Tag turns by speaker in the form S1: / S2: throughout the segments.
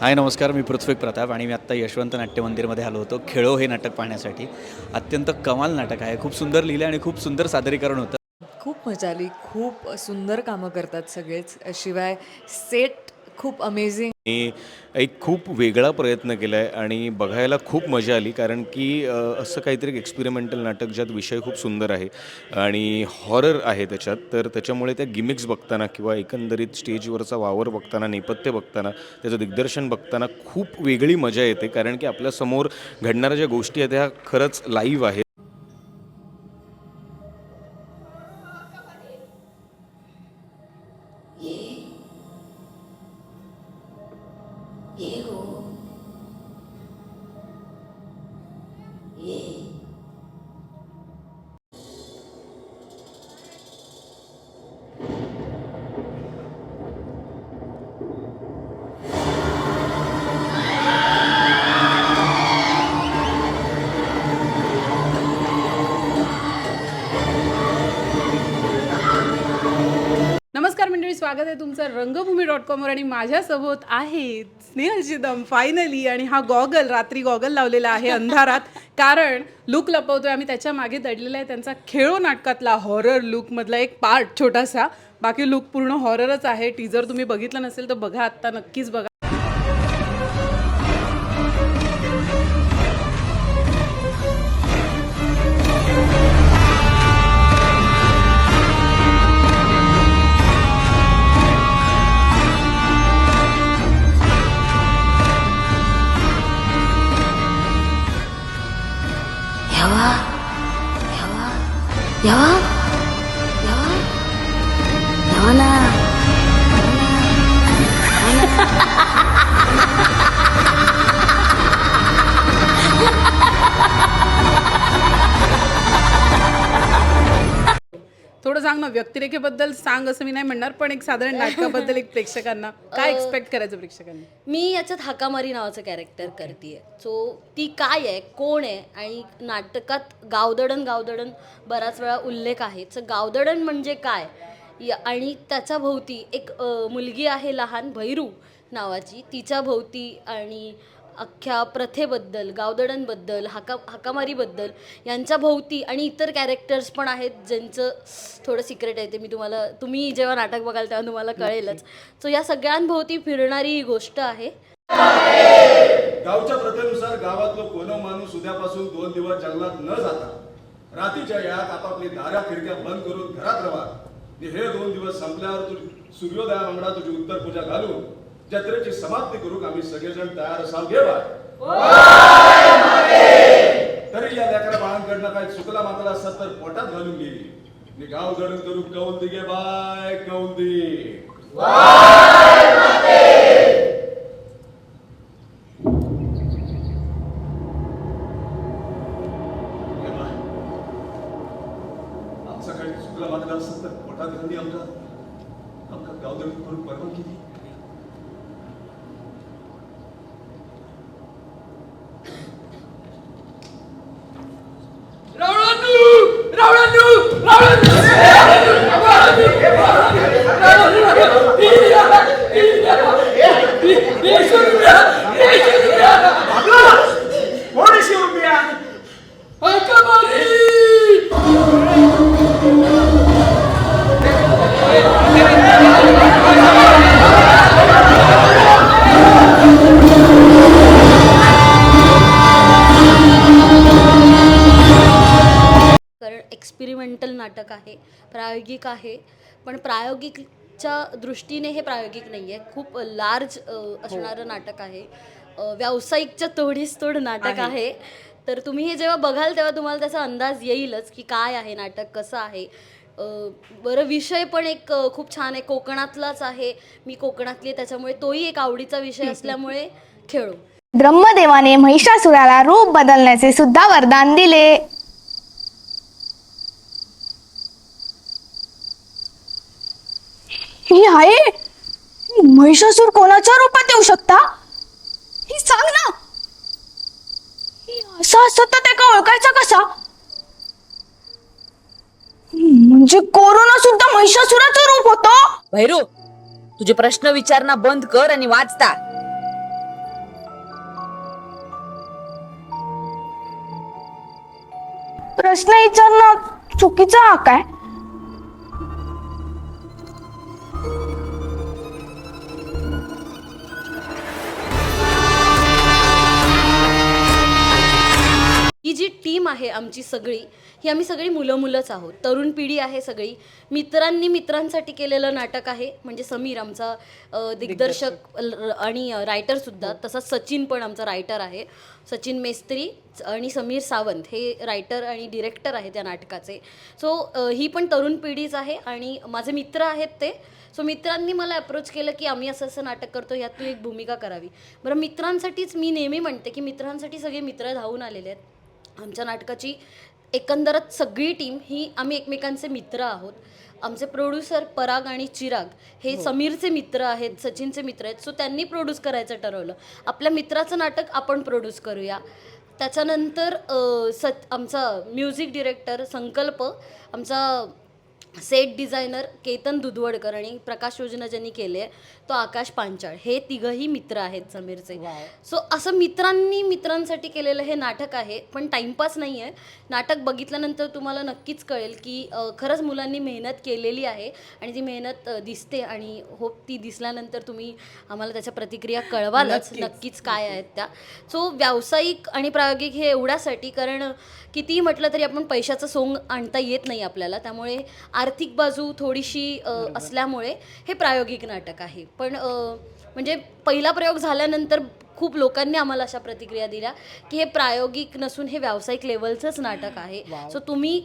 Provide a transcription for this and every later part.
S1: हाय नमस्कार. मी पृथ्वी प्रताप आणि मी आत्ता यशवंत नाट्य मंदिरमध्ये आलो होतो. खेळो हे नाटक पाहण्यासाठी. अत्यंत कमाल नाटक आहे. खूप सुंदर लिहिलं आणि खूप सुंदर सादरीकरण होतं.
S2: खूप मजा आली. खूप सुंदर कामं करतात सगळेच. शिवाय सेट खूप अमेझिंग
S3: मी एक खूप वेगळा प्रयत्न केला आहे आणि बघायला खूप मजा आली कारण की असं काहीतरी एक्सपिरिमेंटल एक्सपेरिमेंटल नाटक ज्यात विषय खूप सुंदर आहे आणि हॉरर आहे त्याच्यात. तर त्याच्यामुळे त्या गिमिक्स बघताना किंवा एकंदरीत स्टेजवरचा वावर बघताना नेपथ्य बघताना त्याचं दिग्दर्शन बघताना खूप वेगळी मजा येते कारण की आपल्यासमोर घडणाऱ्या ज्या गोष्टी आहेत त्या खरंच लाईव्ह आहेत.
S4: नमस्कार मंडळी स्वागत आहे तुमचं रंगभूमी डॉट कॉमवर आणि माझ्यासोबत आहे स्नेहल चिदम फायनली आणि हा गॉगल रात्री गॉगल लावलेला आहे अंधारात. कारण लुक लपवतोय आम्ही त्याच्यामागे दडलेला आहे त्यांचा खेळो नाटकातला हॉरर लुकमधला एक पार्ट छोटासा. बाकी लुक पूर्ण हॉररच आहे. टीजर तुम्ही बघितलं नसेल तर बघा आत्ता नक्कीच बघा. सांग ना व्यक्तिरेखेबद्दल सांग असं मी नाही म्हणणार पण एक साधारण नाटकाबद्दल एक प्रेक्षकांना काय एक्सपेक्ट करायचं प्रेक्षकांनी?
S5: मी याच्यात हाकामारी नावाचं कॅरेक्टर करते सो ती काय आहे कोण आहे आणि नाटकात गावदडण गावदडण बराच वेळा उल्लेख आहे. सो गावदडण म्हणजे काय? आणि त्याच्या भोवती एक मुलगी आहे लहान भैरू नावाची. तिच्या भोवती आणि अख्ख्या प्रथेबद्दल गावदडणबद्दल हाका हाकामारीबद्दल यांच्या भोवती आणि इतर कॅरेक्टर्स पण आहेत ज्यांचं थोडं सिक्रेट आहे ते मी तुम्हाला तुम्ही जेव्हा नाटक बघाल तेव्हा तुम्हाला कळेलच. सो या सगळ्यांभोवती फिरणारी ही गोष्ट आहे.
S6: गावच्या प्रथेनुसार गावातलं कोनो माणूस उद्यापासून दोन दिवस जंगलात न जाता रात्रीच्या यात आपापली दाऱ्या खिडक्या बंद करून घरात राहा आणि हे दोन दिवस संपल्यावर तू सूर्योदयामंगळा तुझी उत्तर पूजा घालून जत्रेची समाप्ती करूक आम्ही सगळेजण तयार असाल. घे तरी या लेकरा बाळांकडनं काही चुकला माकला असतात तर पोटात घालून गेली. मी गाव जडून करू कौल दिगे बाय कौल दी बाय. आमचा काही चुकला मागला असत तर पोटात घालली आमका आमका गावदळ करून परवानगी
S5: दिली नाटक आहे प्रायोगिक आहे. पण प्रायोगिकच्या दृष्टीने हे प्रायोगिक नाही आहे खूप लार्ज असणारं नाटक आहे. व्यावसायिकच्या तोडीस तोड नाटक आहे. तर तुम्ही हे जेव्हा बघाल तेव्हा तुम्हाला त्याचा अंदाज येईलच की काय आहे नाटक कसं आहे. बरं विषय पण एक खूप छान आहे. कोकणातलाच आहे. मी कोकणातली त्याच्यामुळे तोही एक आवडीचा विषय असल्यामुळे खेळू.
S7: ब्रह्मदेवाने महिषासुराला रूप बदलण्याचे सुद्धा वरदान दिले. ही आहे? महिषासूर कोणाच्या रूपात येऊ शकता? ही सांग ना. असा असत तर त्याला ओळखायचा कसा? म्हणजे कोरोना सुद्धा महिषासुराच रूप होत?
S8: भैरू तुझे प्रश्न विचारणा बंद कर आणि वाचता.
S7: प्रश्न विचारणं चुकीचा हा काय?
S5: आहे आमची सगळी. ही आम्ही सगळी मुलं मुलंच आहोत. तरुण पिढी आहे सगळी. मित्रांनी मित्रांसाठी केलेलं नाटक आहे. म्हणजे समीर आमचा दिग्दर्शक आणि रायटरसुद्धा तसाच सचिन पण आमचा रायटर आहे. सचिन मेस्त्री आणि समीर सावंत हे रायटर आणि डिरेक्टर आहेत त्या नाटकाचे. सो ही पण तरुण पिढीच आहे आणि माझे मित्र आहेत ते. सो मित्रांनी मला अप्रोच केलं की आम्ही असं असं नाटक करतो यात तू एक भूमिका करावी. बरं मित्रांसाठीच मी नेहमी म्हणते की मित्रांसाठी सगळे मित्र धावून आलेले आहेत. आमच्या नाटकाची एकंदरच सगळी टीम ही आम्ही एकमेकांचे मित्र आहोत. आमचे प्रोड्युसर पराग आणि चिराग हे समीरचे मित्र आहेत सचिनचे मित्र आहेत. सो त्यांनी प्रोड्यूस करायचं ठरवलं. आपल्या मित्राचं नाटक आपण प्रोड्यूस करूया. त्याच्यानंतर सत आमचा म्युझिक डिरेक्टर संकल्प आमचा सेट डिझायनर केतन दुधवडकर आणि प्रकाश योजना ज्यांनी केले तो आकाश पांचाळ. हे तिघही मित्र आहेत समीरचे. सो असं मित्रांनी मित्रांसाठी केलेलं हे नाटक आहे पण टाइमपास नाही आहे नाटक बघितल्यानंतर तुम्हाला नक्कीच कळेल की खरंच मुलांनी मेहनत केलेली आहे आणि ती मेहनत दिसते आणि होप ती दिसल्यानंतर तुम्ही आम्हाला त्याच्या प्रतिक्रिया कळवालच. नक्कीच काय आहेत त्या. सो व्यावसायिक आणि प्रायोगिक हे एवढ्यासाठी कारण कितीही म्हटलं तरी आपण पैशाचं सोंग आणता येत नाही आपल्याला. त्यामुळे आर्थिक बाजू थोडीशी अ, असल्यामुळे हे प्रायोगिक नाटक आहे. पण अ, म्हणजे पहिला प्रयोग झाल्यानंतर खूप लोकांनी आम्हाला अशा प्रतिक्रिया दिल्या की हे प्रायोगिक नसून हे व्यावसायिक लेवलचंच नाटक आहे. सो तुम्ही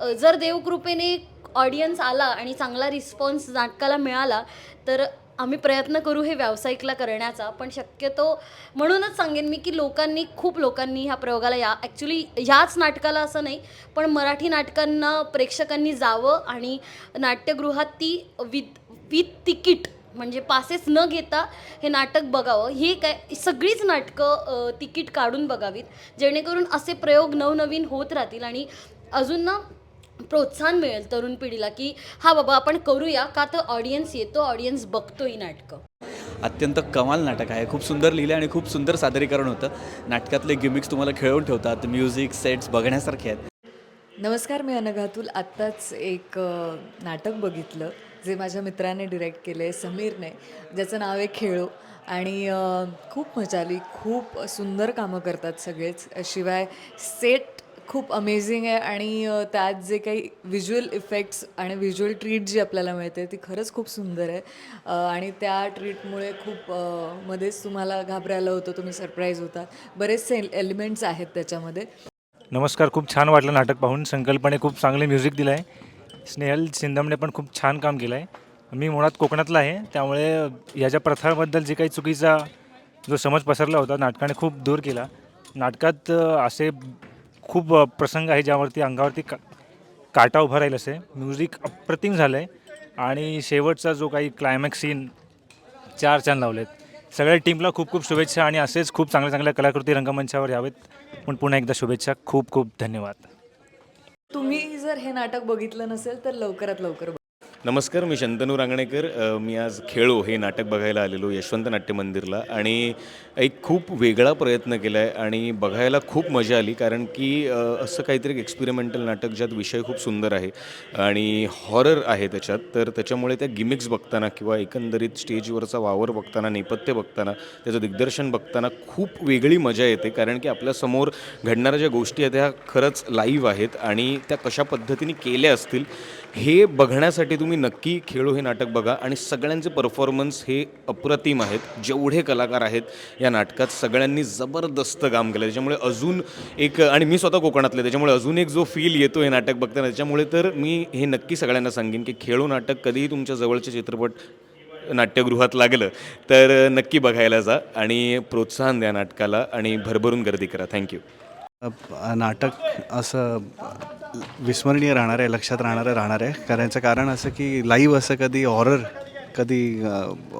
S5: अ, जर देवकृपेने ऑडियन्स आला आणि चांगला रिस्पॉन्स नाटकाला मिळाला तर आम्ही प्रयत्न करू हे व्यावसायिकला करण्याचा पण शक्यतो म्हणूनच सांगेन मी की लोकांनी खूप लोकांनी ह्या प्रयोगाला या ॲक्च्युली ह्याच नाटकाला असं नाही पण मराठी नाटकांना प्रेक्षकांनी जावं आणि नाट्यगृहात ती विथ विथ तिकीट म्हणजे पासेस न घेता हे नाटक बघावं. ही काय सगळीच नाटकं तिकीट काढून बघावीत जेणेकरून असे प्रयोग नवनवीन होत राहतील आणि अजून ना प्रोत्साहन मिळेल तरुण पिढीला की हा बाबा आपण करूया का तर ऑडियन्स येतो ऑडियन्स बघतो ही नाटकं.
S1: अत्यंत कमाल नाटक आहे. खूप सुंदर लिहिलं आणि खूप सुंदर सादरीकरण होतं. नाटकातले गिमिक्स तुम्हाला खेळवून ठेवतात. म्युझिक सेट्स बघण्यासारखे आहेत.
S2: नमस्कार मी अनघातुल. आत्ताच एक नाटक बघितलं जे माझ्या मित्राने डिरेक्ट केलं आहे समीरने. ज्याचं नाव आहे खेळो. आणि खूप मजा आली. खूप सुंदर कामं करतात सगळेच. शिवाय सेट खूप अमेझिंग आहे आणि त्यात जे काही व्हिज्युअल इफेक्ट्स आणि व्हिज्युअल ट्रीट जी आपल्याला मिळते ती खरंच खूप सुंदर आहे. आणि त्या ट्रीटमुळे खूप मध्येच तुम्हाला घाबरायला होतं तुम्ही सरप्राईज होता. बरेचसे एलिमेंट्स आहेत त्याच्यामध्ये.
S8: नमस्कार खूप छान वाटलं नाटक पाहून. संकल्पने खूप चांगले म्युझिक दिलं आहे स्नेहल सिंदमने पण खूप छान काम केलं आहे मी मुळात कोकणातला आहे त्यामुळे याच्या प्रथाबद्दल जे काही चुकीचा जो समज पसरला होता नाटकाने खूप दूर केला. नाटकात असे खूप प्रसंग आहे ज्यावरती अंगावरती का काटा उभा राहील असे म्युझिक अप्रतिम झालं आहे आणि शेवटचा जो काही क्लायमॅक्स सीन चार चांद लावलेत. सगळ्या टीमला खूप खूप शुभेच्छा आणि असेच खूप चांगल्या चांगल्या कलाकृती रंगमंचावर यावेत. पण पुन्हा एकदा शुभेच्छा. खूप खूप धन्यवाद.
S2: तुम्ही जर हे नाटक बघितलं नसेल तर लवकरात लवकर
S3: नमस्कार मी शंतनू रांगणेकर. मी आज खेळो हे नाटक बघायला आलेलो यशवंत नाट्य मंदिरला आणि एक खूप वेगळा प्रयत्न केला आहे आणि बघायला खूप मजा आली कारण की असं काहीतरी एक एक्सपेरिमेंटल नाटक ज्यात विषय खूप सुंदर आहे आणि हॉरर आहे त्याच्यात. तर त्याच्यामुळे त्या गिमिक्स बघताना किंवा एकंदरीत स्टेजवरचा वावर बघताना नेपथ्य बघताना त्याचं दिग्दर्शन बघताना खूप वेगळी मजा येते कारण की आपल्यासमोर घडणाऱ्या ज्या गोष्टी आहेत त्या खरंच लाईव्ह आहेत आणि त्या कशा पद्धतीने केल्या असतील हे बघण्यासाठी तुम्ही नक्की खेळो हे नाटक बघा आणि सगळ्यांचे परफॉर्मन्स हे अप्रतिम आहेत. जेवढे कलाकार आहेत या नाटकात सगळ्यांनी जबरदस्त काम केलं. त्याच्यामुळे अजून एक आणि मी स्वतः कोकणातले त्याच्यामुळे अजून एक जो फील येतो हे नाटक बघताना त्याच्यामुळे तर मी हे नक्की सगळ्यांना सांगेन की खेळो नाटक कधीही तुमच्या जवळचे चित्रपट नाट्यगृहात लागलं तर नक्की बघायला जा आणि प्रोत्साहन द्या नाटकाला आणि भरभरून गर्दी करा. थँक्यू
S9: नाटक असं विस्मरणीय राहणार आहे लक्षात राहणारं राहणार आहे. कारण याचं कारण असं की लाईव्ह असं कधी हॉरर कधी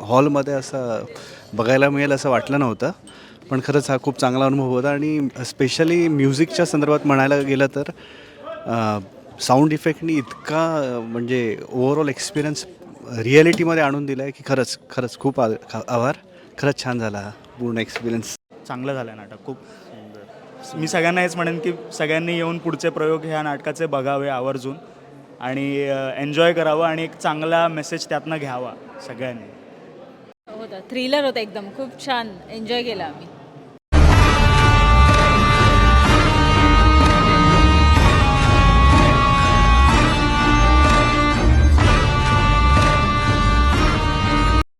S9: हॉलमध्ये असं बघायला मिळेल असं वाटलं नव्हतं. पण खरंच हा खूप चांगला अनुभव होता आणि स्पेशली म्युझिकच्या संदर्भात म्हणायला गेलं तर साऊंड इफेक्टनी इतका म्हणजे ओव्हरऑल एक्सपिरियन्स रिॲलिटीमध्ये आणून दिला आहे की खरंच खरंच खूप आ- आभार. खरंच छान झाला हा पूर्ण एक्सपिरियन्स
S10: चांगलं झालं आहे नाटक खूप मी सगळ्यांना हेच म्हणेन की सगळ्यांनी येऊन पुढचे प्रयोग ह्या नाटकाचे बघावे आवर्जून आणि एन्जॉय करावं आणि एक चांगला मेसेज त्यातनं घ्यावा सगळ्यांनी.
S11: होता. थ्रिलर होता एकदम. खूप छान. एन्जॉय केला आम्ही.